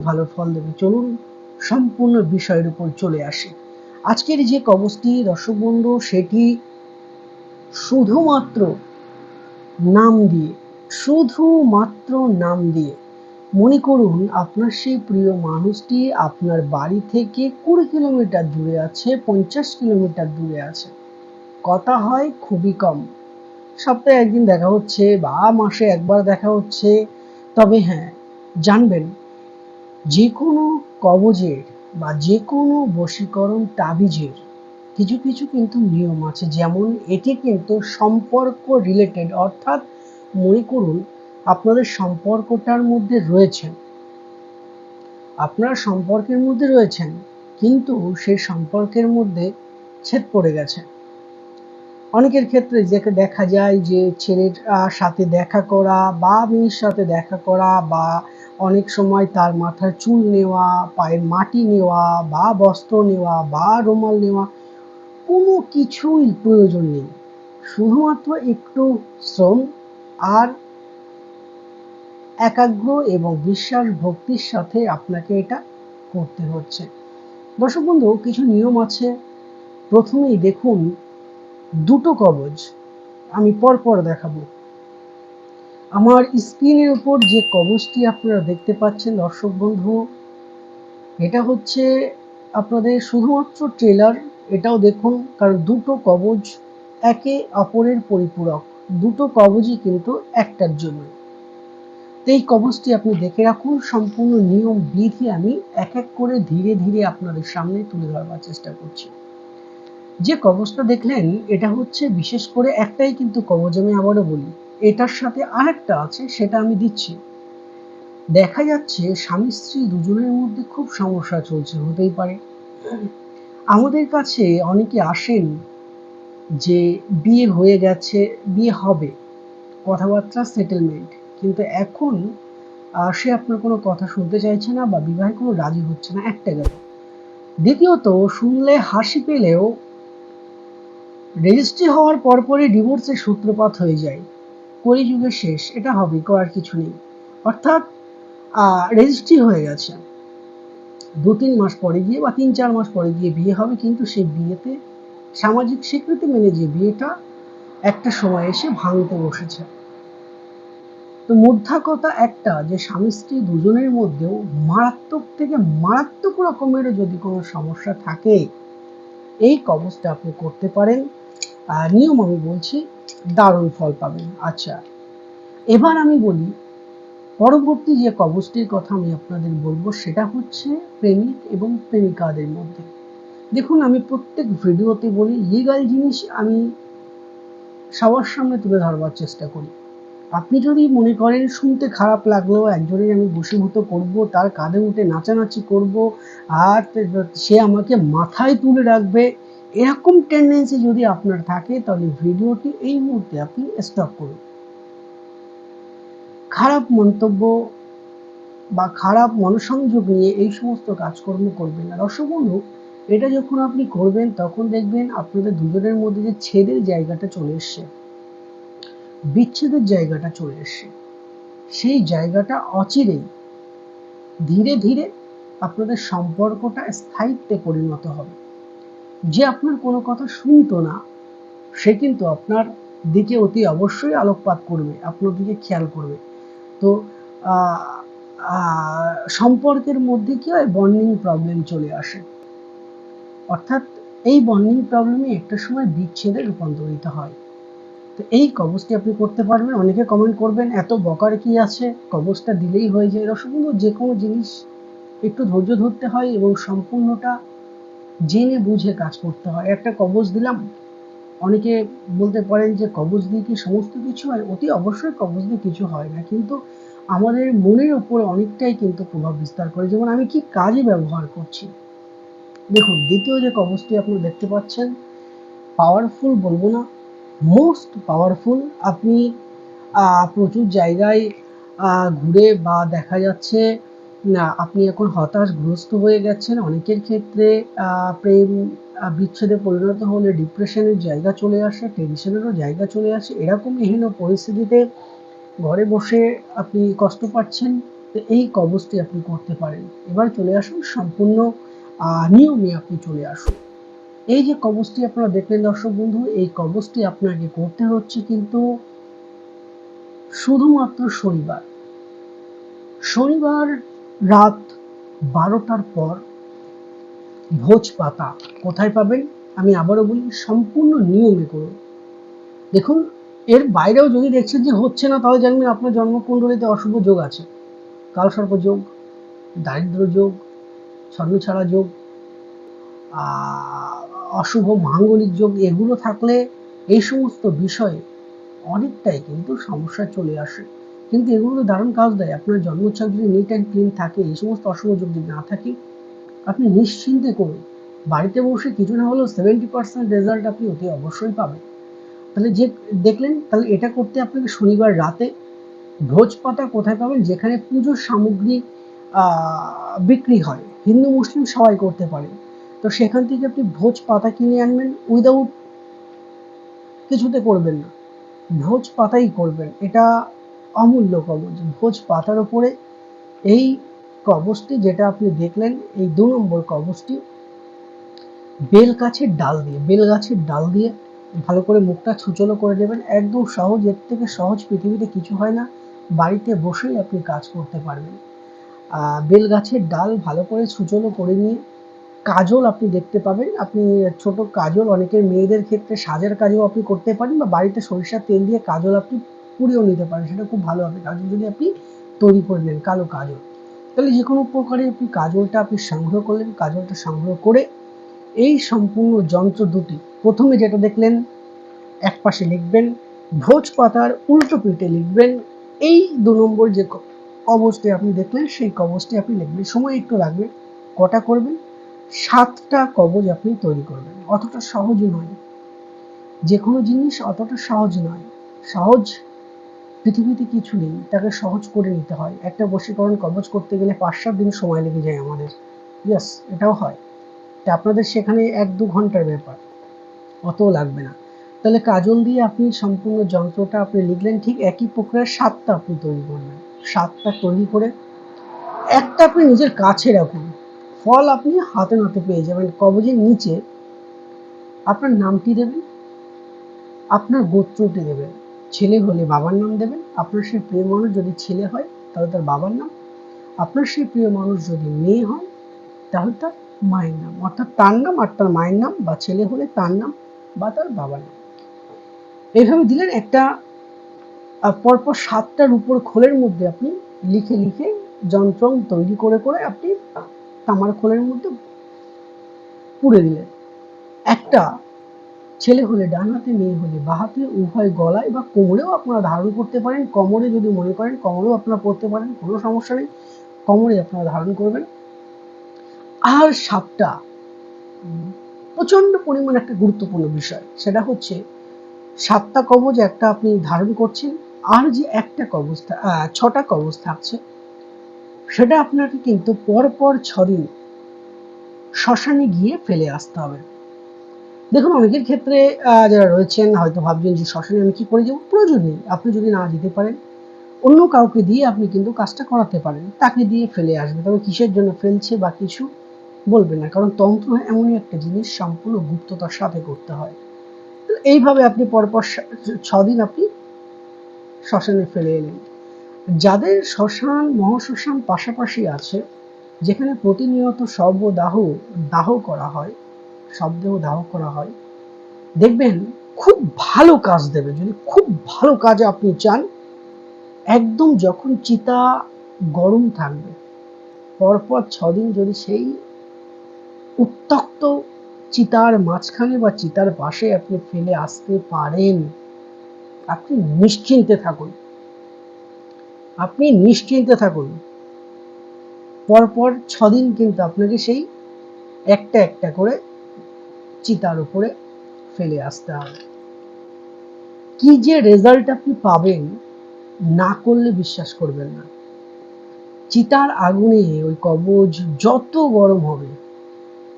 ভালো ফল দেবে। চলুন সম্পূর্ণ বিষয়ের উপর চলে আসে। আজকের যে কবচটি দর্শক বন্ধু সেটি শুধুমাত্র নাম দিয়ে, শুধুমাত্র নাম দিয়ে। মনে করুন, আপনার সেই প্রিয় মানুষটি আপনার বাড়ি থেকে কুড়ি কিলোমিটার দূরে আছে, পঞ্চাশ কিলোমিটার দূরে আছে। কথা হয় খুবই কম। সপ্তাহে একদিন দেখা হচ্ছে বা মাসে একবার দেখা হচ্ছে। তবে হ্যাঁ জানবেন যে কোনো কবজের বা যে কোনো বশীকরণ তাবিজের কিছু কিছু কিন্তু নিয়ম আছে। যেমন এটি কিন্তু সম্পর্ক রিলেটেড অর্থাৎ মনে করুন আপনাদের সম্পর্কটার মধ্যে রয়েছেন। আপনারা সম্পর্কের মধ্যে রয়েছেন, কিন্তু সেই সম্পর্কের মধ্যে ছেদ পড়ে গেছে। অনেকের ক্ষেত্রে যেকে দেখা যায় যে ছেলের সাথে দেখা করা বা মেয়ের সাথে দেখা করা বা অনেক সময় তার মাথার চুল নেওয়া, পায়ের মাটি নেওয়া বা বস্ত্র নেওয়া বা রুমাল নেওয়া, কোনো কিছুই প্রয়োজন নেই। শুধুমাত্র একটু শ্রম আর একাগ্র এবং বিশ্বাস ভক্তির সাথে আপনাকে এটা করতে হচ্ছে। দর্শক বন্ধু, কিছু নিয়ম আছে। প্রথমেই দেখুন দুটো কবজ আমি পরপর দেখাবো। আমার স্ক্রিনের উপর যে কবজটি আপনারা দেখতে পাচ্ছেন, দর্শক বন্ধু, এটা হচ্ছে আপনাদের শুধুমাত্র ট্রেলার। এটাও দেখুন, কারণ দুটো কবজ একে অপরের পরিপূরক। দুটো কবজই কিন্তু একটার জন্য। এই কবজটি আপনি দেখে রাখুন, সম্পূর্ণ নিয়ম বিধি আমি এক এক করে ধীরে ধীরে আপনাদের সামনে তুলে ধরবার চেষ্টা করছি। যে কবচটা দেখলেন, এটা হচ্ছে বিশেষ করে একটাই কিন্তু কবচ আমি আবারও বলি। এটার সাথে আরেকটা আছে, সেটা আমি দিচ্ছি। দেখা যাচ্ছে স্বামী স্ত্রী দুজনের মধ্যে খুব সমস্যা চলছে, হতেই পারে। আমাদের কাছে অনেকে আসেন যে বিয়ে হয়ে গেছে, বিয়ে হবে, কথাবার্তা সেটেলমেন্ট কিন্তু এখন সে আপনার কোনো কথা শুনতে চাইছে না বা বিবাহে কোনো রাজি হচ্ছে না, একটা গেল। দ্বিতীয়ত, শুনলে হাসি পেলেও রেজিস্ট্রি হওয়ার পরপরই ডিভোর্সের সূত্রপাত হয়ে যায়। কলিযুগের শেষ, এটা হবে করার কিছু নেই। অর্থাৎ রেজিস্ট্রি হয়ে গেছে। দু তিন মাস পরে গিয়ে বা তিন চার মাস পরে গিয়ে বিয়ে হবে, কিন্তু সেই বিয়েতে সামাজিক স্বীকৃতি মেনে যে বিয়েটা একটা সময় এসে ভাঙতে বসেছে। তো মধ্যাকতা একটা, যে স্বামী স্ত্রী দুজনের মধ্যেও মারাত্মক থেকে মারাত্মক রকমের যদি কোনো সমস্যা থাকে, এই কবচটা আপনি করতে পারেন। নিয়ম আমি বলছি, দারুণ ফল পাবেন। আচ্ছা এবার আমি বলি, পরবর্তী যে কবচটির কথা আমি আপনাদের বলব, সেটা হচ্ছে প্রেমিক এবং প্রেমিকাদের মধ্যে। দেখুন, আমি প্রত্যেক ভিডিওতে বলি লিগাল জিনিস আমি সবার সামনে তুলে ধরবার চেষ্টা করি। আপনি যদি মনে করেন, শুনতে খারাপ লাগলেও একজনের আমি বসীভূত করব, তার কাঁধে উঠে নাচানাচি করব, আর সে আমাকে মাথায় তুলে রাখবে এরকম টেন্ডেন্সি যদি আপনার থাকে, তাহলে ভিডিওটি এই মুহূর্তে আপনি স্টপ করুন। খারাপ মন্তব্য বা খারাপ মনসংযোগ নিয়ে এই সমস্ত কাজকর্ম করবেন না। রসবন্ধু এটা যখন আপনি করবেন, তখন দেখবেন আপনাদের দুজনের মধ্যে যে ছেদের জায়গাটা চলে এসছে, বিচ্ছেদের জায়গাটা চলে এসছে। সেই জায়গাটা অচিরেই ধীরে ধীরে আপনাদের সম্পর্কটা স্থায়িত্বে পরিণত হবে। যে আপনার কোনো কথা শুনতো না, সে কিন্তু আপনার দিকে অতি অবশ্যই আলোকপাত করবে, আপনার দিকে খেয়াল করবে। তো সম্পর্কের মধ্যে কি হয় বন্ডিং প্রবলেম চলে আসে। অর্থাৎ এই বন্ডিং প্রবলেমই একটা সময় বিচ্ছেদে রূপান্তরিত হয়। তো এই কবচটি আপনি করতে পারবেন? অনেকে কমেন্ট করবেন, এত বকার কি আছে? কবচটা দিলেই হয়ে যায়। রসগোল্ল যে কোনো জিনিস একটু ধৈর্য ধরতে হয় এবং সম্পূর্ণটা জেনে বুঝে কাজ করতে হয়। একটা কবচ দিলাম, অনেকে বলতে পারেন যে কবচ দিয়ে কি সমস্ত কিছু হয়? অতি অবশ্যই কবচ দিয়ে কিছু হয় না, কিন্তু আমাদের মনের ওপর অনেকটাই কিন্তু প্রভাব বিস্তার করে। যেমন আমি কি কাজে ব্যবহার করছি? দেখুন, দ্বিতীয় যে কবচটি আপনি দেখতে পাচ্ছেন পাওয়ারফুল বলব না মোস্ট পাওয়ারফুল আপনি প্রচুর জায়গায় ঘুরে বা দেখা যাচ্ছে না, আপনি এখন হতাশগ্রস্ত হয়ে গেছেন। অনেকের ক্ষেত্রে প্রেম বিচ্ছেদে পরিণত হলে ডিপ্রেশনের জায়গা চলে আসে, টেনশনেরও জায়গা চলে আসে। এরকম এহেন পরিস্থিতিতে ঘরে বসে আপনি কষ্ট পাচ্ছেন এই কবচটি আপনি করতে পারেন। এবার চলে আসুন, সম্পূর্ণ নিয়মে আপনি চলে আসুন। এই যে কবচটি আপনারা দেখলেন দর্শক বন্ধু, এই কবচটি আপনাকে করতে হচ্ছে কিন্তু শুধুমাত্র শনিবার। শনিবার রাত বারোটার পর ভোজ পাতা। কোথায় পাবেন? আমি আবারও বলি, সম্পূর্ণ নিয়মে করুন। দেখুন, এর বাইরেও যদি দেখছেন যে হচ্ছে না, তাহলে জানবেন আপনার জন্মকুণ্ডলিতে অশুভ যোগ আছে। কালসর্প যোগ, দারিদ্র যোগ, ছন্নছাড়া যোগ অশুভ মাঙ্গলিক যোগ, এগুলো থাকলে এই সমস্ত বিষয়ে অনেকটাই কিন্তু সমস্যা চলে আসে। কিন্তু এগুলো তো দারুণ কাজ দেয়। আপনার জন্মছক যদি নিট অ্যান্ড ক্লিন থাকে, এই সমস্ত যোগ যদি না থাকে, আপনি নিশ্চিন্তে করুন। বাড়িতে বসে কিছু না হলেও সেভেন্টি পার্সেন্ট রেজাল্ট আপনি অতি অবশ্যই পাবেন। তাহলে যে, দেখলেন, তাহলে এটা করতে আপনাকে শনিবার রাতে ভোজ পাতা কোথায় পাবেন? যেখানে পুজোর সামগ্রী বিক্রি হয়। হিন্দু, মুসলিম সবাই করতে পারে। তো সেখান থেকে আপনি ভোজ পাতা কিনে আনবেন উইদাউট কিছুতে করবেন না। ভোজ পাতাই করবেন। এটা অমূল্য কবচ। ভোজ পাতার উপরে এই কবচটি, যেটা আপনি দেখলেন, এই দু নম্বর কবচটি বেল গাছের ডাল দিয়ে বেল গাছের ডাল দিয়ে ভালো করে মুখটা ছুচলো করে দেবেন একদম সহজ, এর থেকে সহজ পৃথিবীতে কিছু হয় না। বাড়িতে বসেই আপনি কাজ করতে পারবেন। বেল গাছের ডাল ভালো করে ছুচলো করে নিয়ে কাজল আপনি দেখতে পাবেন। আপনি ছোট কাজল, অনেকের মেয়েদের ক্ষেত্রে সাজের কাজও আপনি করতে পারেন বা বাড়িতে সরিষার তেল দিয়ে কাজল আপনি পুড়িয়েও নিতে পারেন, সেটা খুব ভালো হবে। কাজল যদি আপনি তৈরি করে নেন কালো কাজল, তাহলে যে কোনো প্রকারে আপনি কাজলটা আপনি সংগ্রহ করলেন, কাজলটা সংগ্রহ করে এই সম্পূর্ণ যন্ত্র দুটি, প্রথমে যেটা দেখলেন, এক পাশে লিখবেন, ভোজ পাতার উল্টো পিঠে লিখবেন, এই দু নম্বর যে কবচটি আপনি দেখলেন, সেই কবচটি আপনি লিখবেন। সময় একটু লাগবে, কটা করবেন? সাতটা কবচ আপনি তৈরি করবেন। অতটা সহজ নয়। যে কোনো জিনিস অতটা সহজ নয়। সহজ পৃথিবীতে কিছু নেই, তাকে সহজ করে নিতে হয়। একটা বশীকরণ কবচ করতে গেলে পাঁচ সাত দিন সময় লেগে যায় আমাদের। ইয়াস এটাও হয়। তা আপনাদের সেখানে এক দু ঘণ্টার ব্যাপার। অতও লাগবে না। তাহলে কাজল দিয়ে আপনি সম্পূর্ণ যন্ত্রটা আপনি লিখলেন, ঠিক একই প্রক্রিয়ার সাতটা আপনি তৈরি করবেন সাতটা তৈরি করে একটা আপনি নিজের কাছে রাখুন। ফল আপনি হাতে নাতে পেয়ে যাবেন কবজের নিচে। আপনার নামটি দেবেন, আপনার গোত্রটি দেবেন। ছেলে হলে বাবার নাম দেবেন। আপনার সেই প্রিয় মানুষ যদি ছেলে হয়, তাহলে তার বাবার নাম। আপনার সেই প্রিয় মানুষ যদি মেয়ে হয়, তাহলে তার মায়ের নাম। অর্থাৎ তার নাম আর তার মায়ের নাম বা ছেলে হলে তার নাম বা তার বাবার নাম। এইভাবে দিলেন একটা পরপর সাতটার উপর খোলের মধ্যে আপনি লিখে লিখে যন্ত্র তৈরি করে করে আপনি তামার খোলের মধ্যে পুড়ে দিলেন। একটা ছেলে হলে ডান হাতে মেয়ে হলে বা হাতে উভয় গলায় বা কোমরেও আপনারা ধারণ করতে পারেন। কোমরে যদি মনে করেন কোমরেও আপনারা পড়তে পারেন কোনো সমস্যা নেই। কোমরে আপনারা ধারণ করবেন। আর সাতটা উম, প্রচণ্ড পরিমাণ একটা গুরুত্বপূর্ণ বিষয়। সেটা হচ্ছে সাতটা কবজ একটা আপনি ধারণ করছেন আর যে একটা কবজ ছটা কবজ থাকছে সেটা আপনাকে কিন্তু পরপর ছদিন শ্মশানে গিয়ে ফেলে আসতে হবে। দেখুন, অনেকের ক্ষেত্রে যারা রয়েছেন, হয়তো ভাবছেন যে শ্মশানে আমি কি করে যাব? প্রয়োজন নেই আপনি যদি না যেতে পারেন, অন্য কাউকে দিয়ে আপনি কিন্তু কাজটা করাতে পারেন। তাকে দিয়ে ফেলে আসবে। তবে কিসের জন্য ফেলছে বা কিছু বলবে না। কারণ তন্ত্র এমনই একটা জিনিস, সম্পূর্ণ গুপ্ততার সাথে করতে হয়। এইভাবে আপনি পরপর ছদিন আপনি শ্মশানে ফেলে এলেন। যাদের শ্মশান, মহাশ্মশান পাশাপাশি আছে, যেখানে প্রতিনিয়ত সর্বদাহ দাহ করা হয় শবদেহ দাহ করা হয়। দেখবেন খুব ভালো কাজ দেবে যদি খুব ভালো কাজে আপনি চান, একদম যখন চিতা গরম থাকবে, পরপর ছদিন যদি সেই উত্তক্ত চিতার মাঝখানে বা চিতার পাশে আপনি ফেলে আসতে পারেন, আপনি নিশ্চিন্তে থাকুন। আপনি নিশ্চিন্তে থাকুন। পরপর ছদিন কিন্তু আপনাকে সেই একটা একটা করে চিতার উপরে ফেলে আসতে হবে। কি যে রেজাল্ট আপনি পাবেন, না করলে বিশ্বাস করবেন না। চিতার আগুনে ওই কবজ যত গরম হবে,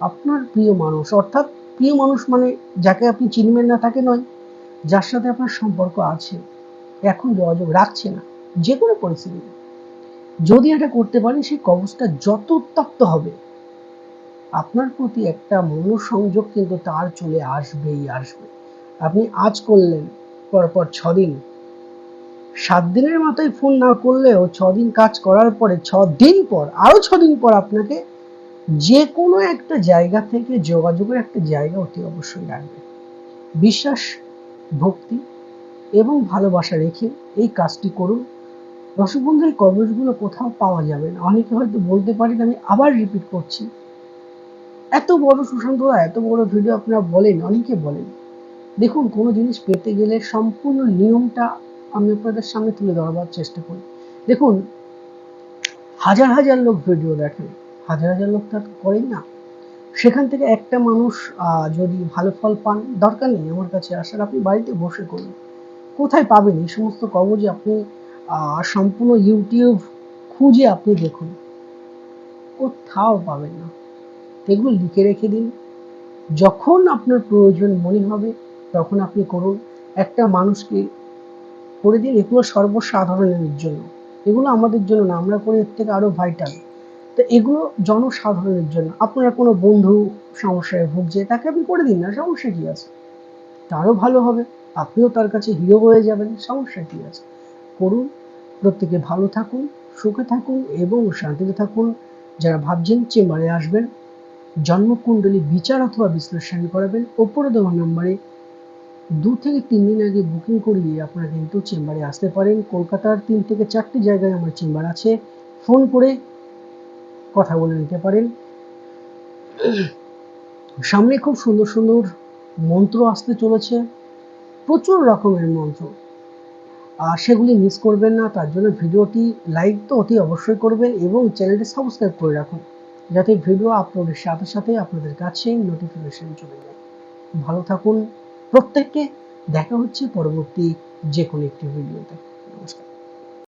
আপনার প্রিয় মানুষ, অর্থাৎ প্রিয় মানুষ মানে যাকে আপনি চিনবেন না তাকে নয়, যার সাথে আপনার সম্পর্ক আছে, এখন যোগাযোগ রাখছে না, যে কোনো পরিস্থিতিতে। যদি এটা করতে পারেন, সেই কবচটা যত উত্তপ্ত হবে আপনার প্রতি একটা মনোসংযোগ কিন্তু তার চলে আসবেই আসবে। আপনি আজ করলেন, পরপর ছদিন। সাত দিনের মাথায় ফোন না করলেও দিন কাজ করার পরে ছ দিন পর আরও দিন পর আপনাকে যে কোনো একটা জায়গা থেকে যোগাযোগের একটা জায়গা অতি অবশ্যই রাখবে। বিশ্বাস, ভক্তি এবং ভালোবাসা রেখে এই কাজটি করুন। দর্শক বন্ধুর এই কোথাও পাওয়া যাবে না। অনেকে হয়তো বলতে পারেন আমি আবার রিপিট করছি। এত বড় সুশান্ত এত বড় ভিডিও আপনারা বলেন, অনেকে বলেন। দেখুন, কোনো জিনিস পেতে গেলে সম্পূর্ণ নিয়মটা আমি আপনাদের সামনে তুলে ধরবার চেষ্টা করি। দেখুন, হাজার হাজার লোক ভিডিও দেখেন হাজার হাজার লোক তার করেন না। সেখান থেকে একটা মানুষ যদি ভালো ফল পান, দরকার নেই আমার কাছে, আসার আপনি বাড়িতে বসে করুন। কোথায় পাবেন? এই সমস্ত কবজে আপনি সম্পূর্ণ ইউটিউব খুঁজে আপনি দেখুন। কোথাও পাবেন না। এগুলো লিখে রেখে দিন। যখন আপনার প্রয়োজন মনে হবে, তখন আপনি করুন। একটা মানুষকে করে দিন, এগুলো সর্বসাধারণের জন্য। এগুলো আমাদের জন্য না, আমরা করি এর থেকে আরও ভাইটাল তো এগুলো জনসাধারণের জন্য। আপনার কোনো বন্ধু সমস্যায় ভুগছে, তাকে আপনি করে দিন না, সমস্যা কী আছে? তারও ভালো হবে, আপনিও তার কাছে হিরো হয়ে যাবেন, সমস্যা কি আছে? করুন, প্রত্যেকে ভালো থাকুন, সুখে থাকুন এবং শান্তিতে থাকুন। যারা ভাবছেন চেম্বারে আসবেন জন্মকুণ্ডলী বিচার অথবা বিশ্লেষণ করাবেন। ওপরে দেওয়া নম্বরে দু থেকে তিন দিন আগে বুকিং করিয়ে আপনারা কিন্তু চেম্বারে আসতে পারেন। কলকাতার তিন থেকে চারটি জায়গায় আমার চেম্বার আছে। ফোন করে কথা বলে নিতে পারেন। সামনে খুব সুন্দর সুন্দর মন্ত্র আসতে চলেছে। প্রচুর রকমের মন্ত্র। আর সেগুলি মিস করবেন না, তার জন্য ভিডিওটি লাইক তো অতি অবশ্যই করবেন এবং চ্যানেলটি সাবস্ক্রাইব করে রাখুন। যাতে ভিডিও আপলোডের সাথে সাথে আপনাদের কাছে নোটিফিকেশন চলে যায়। ভালো থাকুন, প্রত্যেককে দেখা হচ্ছে পরবর্তী যে কোনো একটি ভিডিওতে।